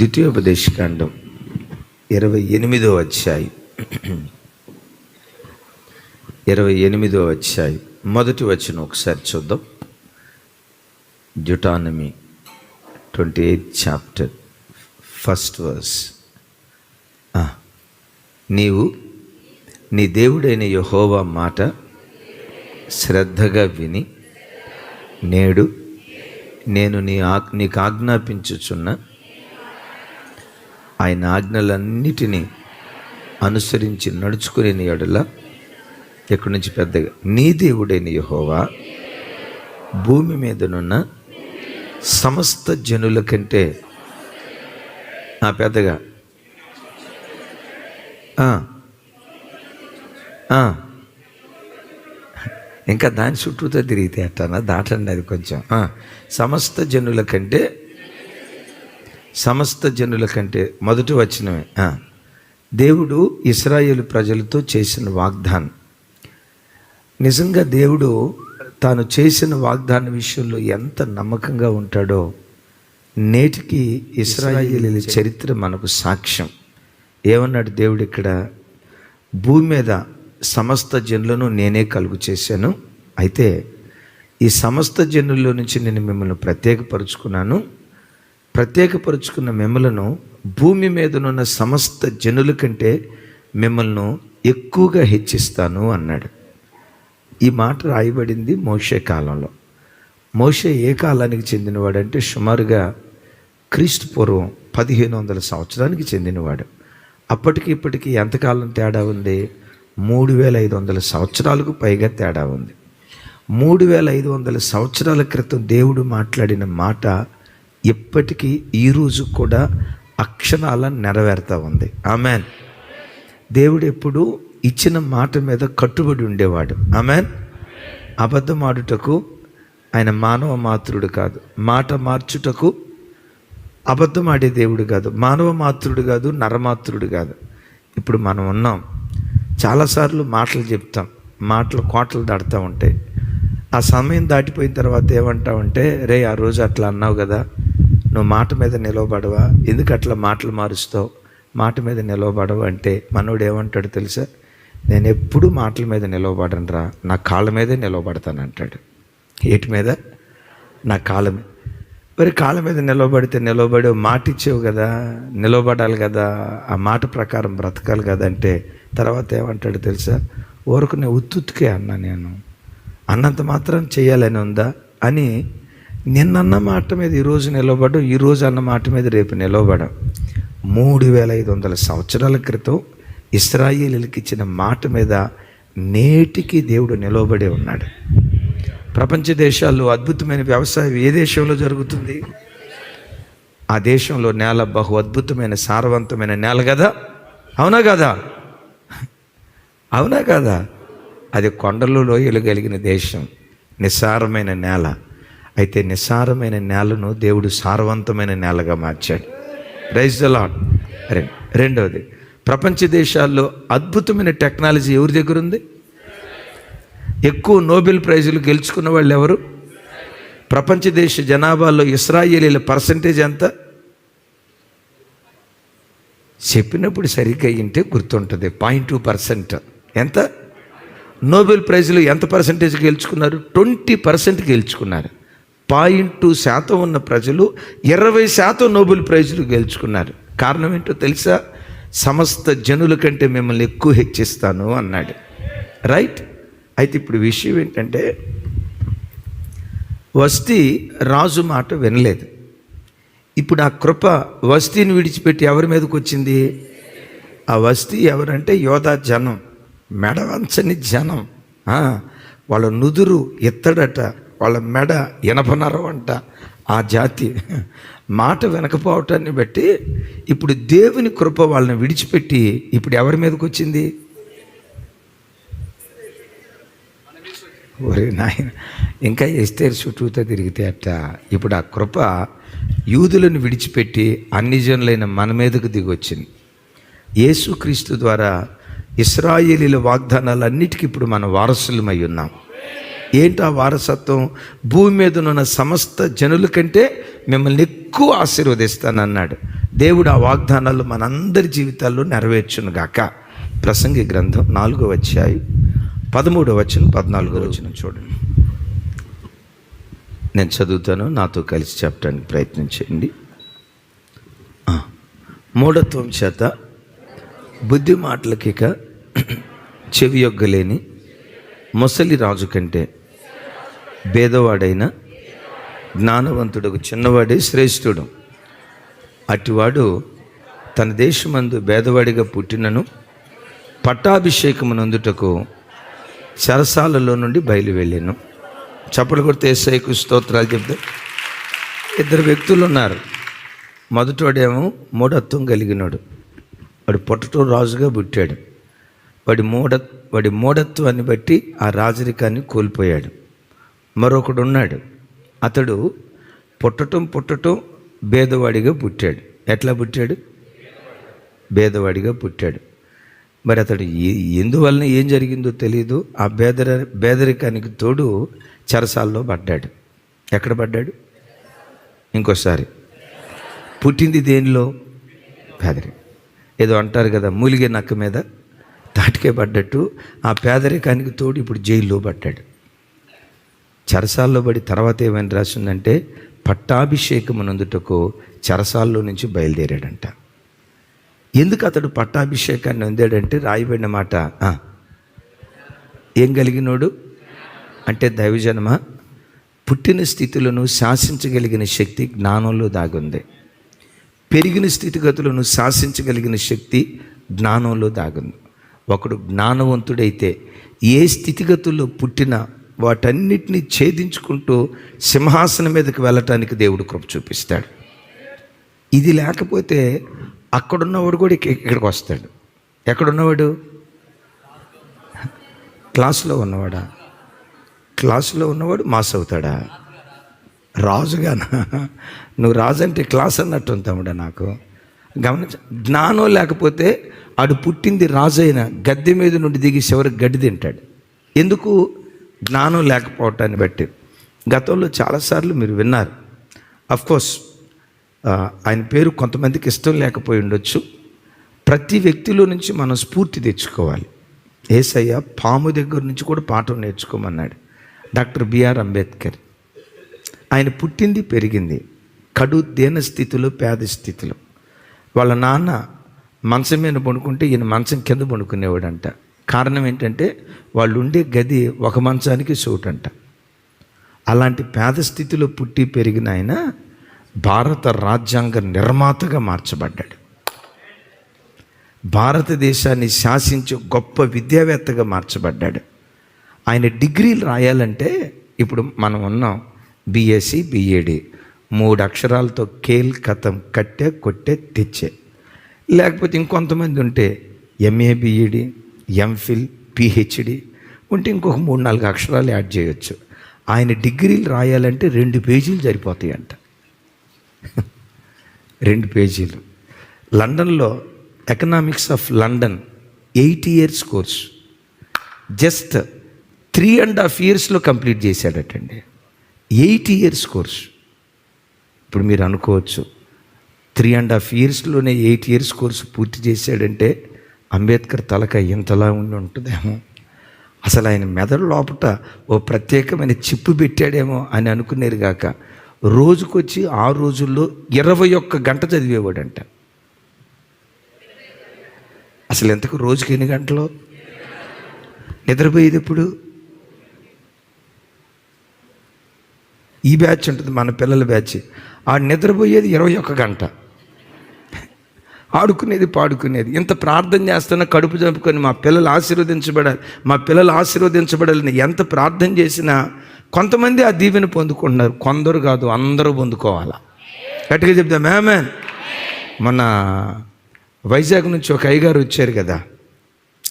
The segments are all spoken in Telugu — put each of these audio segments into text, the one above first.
ద్వితీయోపదేశకాండం ఇరవై ఎనిమిదో అధ్యాయం. ఇరవై ఎనిమిదో అధ్యాయం. మొదటి వచ్చిన ఒకసారి చూద్దాం. జుటానమీ twenty eighth chapter first verse. నీవు నీ దేవుడైన యహోవా మాట శ్రద్ధగా విని నేడు నేను నీ ఆ నీకు ఆజ్ఞాపించుచున్న ఆయన ఆజ్ఞలన్నిటినీ అనుసరించి నడుచుకునే ఎడల ఎక్కడి నుంచి పెద్దగా నీ దేవుడైన యహోవా భూమి మీదనున్న సమస్త జనుల కంటే ఆ పెద్దగా ఇంకా దాని చుట్టూతో తిరిగితే అట్టనా? దాటండి అది కొంచెం. సమస్త జనుల కంటే సమస్త జనుల కంటే మొదటి వచ్చినమే ఆ. దేవుడు ఇస్రాయేల్ ప్రజలతో చేసిన వాగ్దానం. నిజంగా దేవుడు తాను చేసిన వాగ్దాన విషయంలో ఎంత నమ్మకంగా ఉంటాడో నేటికి ఇస్రాయేలీల చరిత్ర మనకు సాక్ష్యం. ఏమన్నాడు దేవుడు ఇక్కడ? భూమి మీద సమస్త జనులను నేనే కలుగు చేశాను. అయితే ఈ సమస్త జనుల్లో నుంచి నేను మిమ్మల్ని ప్రత్యేకపరుచుకున్నాను. ప్రత్యేకపరుచుకున్న మిమ్మలను భూమి మీదనున్న సమస్త జనుల కంటే మిమ్మల్ని ఎక్కువగా హెచ్చిస్తాను అన్నాడు. ఈ మాట రాయబడింది మోషే కాలంలో. మోషే ఏ కాలానికి చెందినవాడంటే సుమారుగా క్రీస్తు పూర్వం పదిహేను వందల సంవత్సరానికి చెందినవాడు. అప్పటికి ఇప్పటికి ఎంతకాలం తేడా ఉంది? మూడు వేల ఐదు వందల సంవత్సరాలకు పైగా తేడా ఉంది. మూడు వేల ఐదు వందల సంవత్సరాల క్రితం దేవుడు మాట్లాడిన మాట ఇప్పటికీ ఈరోజు కూడా అక్షరాల నెరవేరుతూ ఉంది. ఆమెన్. దేవుడు ఎప్పుడు ఇచ్చిన మాట మీద కట్టుబడి ఉండేవాడు. ఆమెన్. అబద్ధం ఆడుటకు ఆయన మానవ మాతృడు కాదు. మాట మార్చుటకు అబద్ధం ఆడే దేవుడు కాదు. మానవ మాతృడు కాదు నరమాతృడు కాదు. ఇప్పుడు మనం ఉన్నాం. చాలాసార్లు మాటలు చెప్తాం. మాటలు కోటలు దాడుతూ ఉంటాయి. ఆ సమయం దాటిపోయిన తర్వాత ఏమంటావంటే రే ఆ రోజు అట్లా అన్నావు కదా. నువ్వు మాట మీద నిలవబడవా? ఎందుకు అట్లా మాటలు మారుస్తావు? మాట మీద నిలవబడవు అంటే మనోడు ఏమంటాడు తెలుసా? నేను ఎప్పుడు మాటల మీద నిలవబడనరా నా కాళ్ళ మీదే నిలవబడతాను అంటాడు. ఏటి మీద? నా కాళ్ళ మీద మరి కాళ్ళ మీద నిలవబడితే నిలవబడి మాట ఇచ్చేవు కదా? నిలవబడాలి కదా? ఆ మాట ప్రకారం బ్రతకాలి కదా అంటే తర్వాత ఏమంటాడు తెలుసా? ఊరుకునే ఉత్తుత్తుకే అన్నా నేను. అన్నంత మాత్రం చేయాలని ఉందా? అని నిన్నన్న మాట మీద ఈరోజు నిలవబడు ఈరోజు అన్న మాట మీద రేపు నిలవబడం మూడు వేల ఐదు వందల సంవత్సరాల క్రితం ఇస్రాయేలీలకి ఇచ్చిన మాట మీద నేటికి దేవుడు నిలవబడి ఉన్నాడు. ప్రపంచ దేశాల్లో అద్భుతమైన వ్యవసాయం ఏ దేశంలో జరుగుతుంది? ఆ దేశంలో నేల బహు అద్భుతమైన సారవంతమైన నేల కదా? అవునా కదా? అవునా కదా? అది కొండలు లోయలు కలిగిన దేశం నిస్సారమైన నేల. అయితే నిస్సారమైన నేలను దేవుడు సారవంతమైన నేలగా మార్చాడు. రైజ్ ద లాడ్ రెండవది ప్రపంచ దేశాల్లో అద్భుతమైన టెక్నాలజీ ఎవరి దగ్గర ఉంది? ఎక్కువ నోబెల్ ప్రైజులు గెలుచుకున్న వాళ్ళు ఎవరు? ప్రపంచ దేశ జనాభాలో ఇస్రాయేలీల పర్సంటేజ్ ఎంత? చెప్పినప్పుడు సరిగ్గా అయ్యింటే గుర్తుంటుంది పాయింట్ టూ పర్సెంట్. ఎంత? నోబెల్ ప్రైజులు ఎంత పర్సంటేజ్ గెలుచుకున్నారు? ట్వంటీ పర్సెంట్ గెలుచుకున్నారు. పాయింట్ శాతం ఉన్న ప్రజలు ఇరవై శాతం నోబెల్ ప్రైజులు గెలుచుకున్నారు. కారణం ఏంటో తెలుసా? సమస్త జనుల కంటే మిమ్మల్ని ఎక్కువ హెచ్చిస్తాను అన్నాడు. రైట్? అయితే ఇప్పుడు విషయం ఏంటంటే వస్తీ రాజు మాట వినలేదు. ఇప్పుడు ఆ కృప వస్తీని విడిచిపెట్టి ఎవరి మీదకి వచ్చింది? ఆ వస్తీ ఎవరంటే యోధా జనం మెడవంచని జనం. వాళ్ళ నుదురు ఎత్తడట వాళ్ళ మెడ ఎనపనరం అంట. ఆ జాతి మాట వినకపోవటాన్ని బట్టి ఇప్పుడు దేవుని కృప వాళ్ళని విడిచిపెట్టి ఇప్పుడు ఎవరి మీదకి వచ్చింది? ఒరే నాయన ఇంకా ఎస్తేరు చుట్టూతో తిరిగితే అట్ట. ఇప్పుడు ఆ కృప యూదులను విడిచిపెట్టి అన్ని జనులైన మన మీదకు దిగొచ్చింది. యేసుక్రీస్తు ద్వారా ఇస్రాయేలీల వాగ్దానాలన్నిటికీ ఇప్పుడు మన వారసులమై ఉన్నాం. ఏంటి ఆ వారసత్వం? భూమి మీద ఉన్న సమస్త జనుల కంటే మిమ్మల్ని ఎక్కువ ఆశీర్వదిస్తానన్నాడు. దేవుడు ఆ వాగ్దానాలు మనందరి జీవితాల్లో నెరవేర్చును గాక. ప్రసంగి గ్రంథం నాలుగో వచ్చాయి పదమూడో వచ్చిన పద్నాలుగో వచ్చిన చూడండి. నేను చదువుతాను నాతో కలిసి చెప్పడానికి ప్రయత్నం చేయండి. మూఢత్వం చేత బుద్ధి మాటలకిక చెవి యొగ్గలేని ముసలి రాజు కంటే భేదవాడైన జ్ఞానవంతుడు చిన్నవాడే శ్రేష్ఠుడు. అటివాడు తన దేశమందు భేదవాడిగా పుట్టినను పట్టాభిషేకమునందుటకు చెరసాలలో నుండి బయలు వెళ్ళాను చప్పలు కొడితే ఏసైకు స్తోత్రాలు చెప్తే ఇద్దరు వ్యక్తులు ఉన్నారు. మొదటోడేమో మూఢత్వం కలిగినాడు. వాడు పొట్టటో రాజుగా పుట్టాడు. వాడి మూఢ వాడి మూఢత్వాన్ని బట్టి ఆ రాజరికాన్ని కోల్పోయాడు. మరొకడు ఉన్నాడు అతడు పుట్టటం పుట్టటం భేదవాడిగా పుట్టాడు. ఎట్లా పుట్టాడు? భేదవాడిగా పుట్టాడు. మరి అతడు ఎందువలన ఏం జరిగిందో తెలియదు ఆ బేదర బేదరికానికి తోడు చెరసాల్లో పడ్డాడు. ఎక్కడ పడ్డాడు? ఇంకోసారి. పుట్టింది దేనిలో? పేదరికం. ఏదో అంటారు కదా మూలిగే నక్క మీద. తాటికే పడ్డట్టు. ఆ పేదరికానికి తోడు ఇప్పుడు జైల్లో పడ్డాడు. చెరసాల్లో పడి తర్వాత ఏమైనా రాసిందంటే పట్టాభిషేకమునందుటకు చెరసాల్లో నుంచి బయలుదేరాడంట. ఎందుకు అతడు పట్టాభిషేకాన్ని అందాడంటే రాయబడిన మాట ఏం కలిగినోడు? అంటే దైవజనమ? పుట్టిన స్థితులను శాసించగలిగిన శక్తి జ్ఞానంలో దాగుంది. పెరిగిన స్థితిగతులను శాసించగలిగిన శక్తి జ్ఞానంలో దాగుంది. ఒకడు జ్ఞానవంతుడైతే ఏ స్థితిగతుల్లో పుట్టినా వాటన్నిటిని ఛేదించుకుంటూ సింహాసనం మీదకి వెళ్ళటానికి దేవుడు కృప చూపిస్తాడు. ఇది లేకపోతే అక్కడున్నవాడు కూడా ఇక్కడికి వస్తాడు. ఎక్కడున్నవాడు? క్లాసులో ఉన్నవాడా? క్లాసులో ఉన్నవాడు మాస్ అవుతాడా? రాజుగానా? నువ్వు రాజు అంటే క్లాస్ అన్నట్టు ఉంది తమ్ముడా నాకు. గమనించ జ్ఞానం లేకపోతే ఆడు పుట్టింది రాజు అయిన గద్దె మీద నుండి దిగి చివరికి గడ్డి తింటాడు. ఎందుకు? జ్ఞానం లేకపోవటాన్ని బట్టి. గతంలో చాలాసార్లు మీరు విన్నారు. కోర్స్ ఆయన పేరు కొంతమందికి ఇష్టం లేకపోయి ఉండొచ్చు. ప్రతి వ్యక్తిలో నుంచి మనం స్ఫూర్తి తెచ్చుకోవాలి. ఏసయ్య పాము దగ్గర నుంచి కూడా పాఠం నేర్చుకోమన్నాడు. Doctor BR Ambedkar. ఆయన పుట్టింది పెరిగింది. కడు దేన స్థితిలో పేద స్థితిలో. వాళ్ళ నాన్న మంచం మీద పండుకుంటే ఈయన మంచం కింద పండుకునేవాడంట. కారణం ఏంటంటే వాళ్ళు ఉండే గది ఒక మంచానికి సూటంట. అలాంటి పేద స్థితిలో పుట్టి పెరిగిన ఆయన భారత రాజ్యాంగ నిర్మాతగా మార్చబడ్డాడు. భారతదేశాన్ని శాసించే గొప్ప విద్యావేత్తగా మార్చబడ్డాడు. ఆయన డిగ్రీలు రాయాలంటే ఇప్పుడు మనం ఉన్నాం బీఎస్సీ బిఏడి. మూడు అక్షరాలతో కేల్ కథం కట్టే కొట్టే తెచ్చే. లేకపోతే ఇంకొంతమంది ఉంటే ఎంఏ బిఈడి. ఎంఫిల్ పిహెచ్డి ఉంటే ఇంకొక మూడు నాలుగు అక్షరాలు యాడ్ చేయొచ్చు. ఆయన డిగ్రీలు రాయాలంటే రెండు పేజీలు సరిపోతాయి అంట రెండు పేజీలు. లండన్లో economics of London eight years course just three and half ఇయర్స్లో కంప్లీట్ చేశాడటండి. ఎయిట్ ఇయర్స్ కోర్స్ ఇప్పుడు మీరు అనుకోవచ్చు త్రీ అండ్ హాఫ్ ఇయర్స్లోనే ఎయిట్ ఇయర్స్ కోర్సు పూర్తి చేశాడంటే అంబేద్కర్ తలక ఇంతలా ఉండి ఉంటుందేమో. అసలు ఆయన మెదడు లోపట ఓ ప్రత్యేకమైన చిప్పు పెట్టాడేమో అని అనుకునేది కాక రోజుకొచ్చి ఆ రోజుల్లో ఇరవై ఒక్క గంట చదివేవాడంట. అసలు ఎంతకు రోజుకి ఎన్ని గంటలు? నిద్రపోయేది ఎప్పుడు ఈ బ్యాచ్ ఉంటుంది మన పిల్లల బ్యాచ్. ఆ నిద్రపోయేది ఇరవై ఒక్క గంట. ఆడుకునేది పాడుకునేది. ఇంత ప్రార్థన చేస్తున్నా కడుపు చంపుకొని మా పిల్లలు ఆశీర్వదించబడాలి. మా పిల్లలు ఆశీర్వదించబడాలని ఎంత ప్రార్థన చేసినా కొంతమంది ఆ దీవెన పొందుకుంటున్నారు. కొందరు కాదు అందరూ పొందుకోవాలా. గట్టిగా చెప్తాం మేమే మన వైజాగ్ నుంచి ఒక అయ్యగారు వచ్చారు కదా.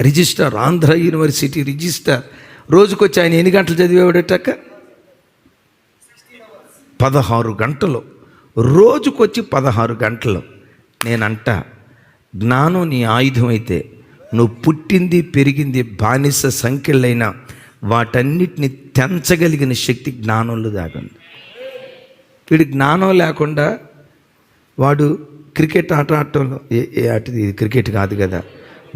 రిజిస్టర్ ఆంధ్ర యూనివర్సిటీ రిజిస్టర్ రోజుకొచ్చి ఆయన ఎన్ని గంటలు చదివేవాడటక్క? పదహారు గంటలు. రోజుకొచ్చి పదహారు గంటలు. నేనంట జ్ఞానం నీ ఆయుధం అయితే నువ్వు పుట్టింది పెరిగింది బానిస సంఖ్యలైన వాటన్నిటిని తెంచగలిగిన శక్తి జ్ఞానంలో దాగుంది. వీడి జ్ఞానం లేకుండా వాడు క్రికెట్ ఆట ఆడటంలో ఏ ఏ ఆటది? ఇది క్రికెట్ కాదు కదా.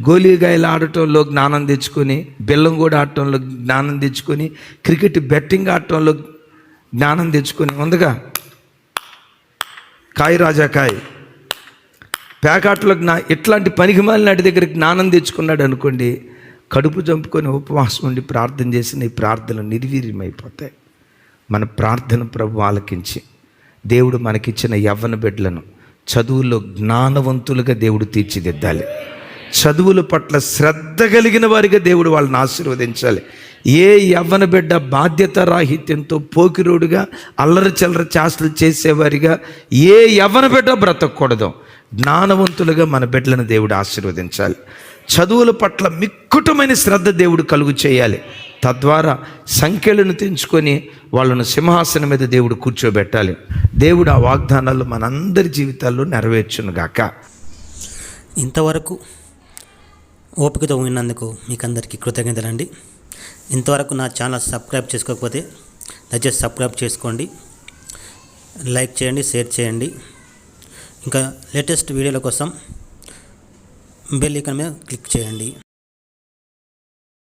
గోలీగాయలు ఆడటంలో జ్ఞానం తెచ్చుకొని బెల్లం కూడా ఆడటంలో జ్ఞానం తెచ్చుకొని క్రికెట్ బెట్టింగ్ ఆడటంలో జ్ఞానం తెచ్చుకొని ఉందిగా? కాయ రాజా కాయ్. పేకాటలో జ్ఞా ఇట్లాంటి పనికి నాటి దగ్గర జ్ఞానం తెచ్చుకున్నాడు అనుకోండి కడుపు చంపుకొని ఉపవాసం ఉండి ప్రార్థన చేసిన ఈ ప్రార్థనలు నిర్వీర్యమైపోతాయి. మన ప్రార్థన ప్రభు ఆలకించి దేవుడు మనకిచ్చిన యవ్వన బిడ్డలను చదువులో జ్ఞానవంతులుగా దేవుడు తీర్చిదిద్దాలి. చదువుల పట్ల శ్రద్ధ కలిగిన వారిగా దేవుడు వాళ్ళని ఆశీర్వదించాలి. ఏ యవ్వన బిడ్డ బాధ్యత రాహిత్యంతో పోకిరోడుగా అల్లరి చల్లర చేష్టలు చేసేవారిగా ఏ యవ్వన బిడ్డ బ్రతకూడదు. జ్ఞానవంతులుగా మన బిడ్డలను దేవుడు ఆశీర్వదించాలి. చదువుల పట్ల మిక్కుటమైన శ్రద్ధ దేవుడు కలుగు చేయాలి. తద్వారా సంఖ్యలను తెంచుకొని వాళ్ళను సింహాసనం మీద దేవుడు కూర్చోబెట్టాలి. దేవుడు ఆ వాగ్దానాలు మనందరి జీవితాల్లో నెరవేర్చును గాక ఇంతవరకు ఓపికతో విన్నందుకు మీకు అందరికీ కృతజ్ఞతలండి. ఇంతవరకు నా ఛానల్ సబ్స్క్రైబ్ చేసుకోకపోతే దయచేసి సబ్స్క్రైబ్ చేసుకోండి. లైక్ చేయండి షేర్ చేయండి. ఇంకా లేటెస్ట్ వీడియోల కోసం బెల్ ఐకాన్ మీద క్లిక్ చేయండి.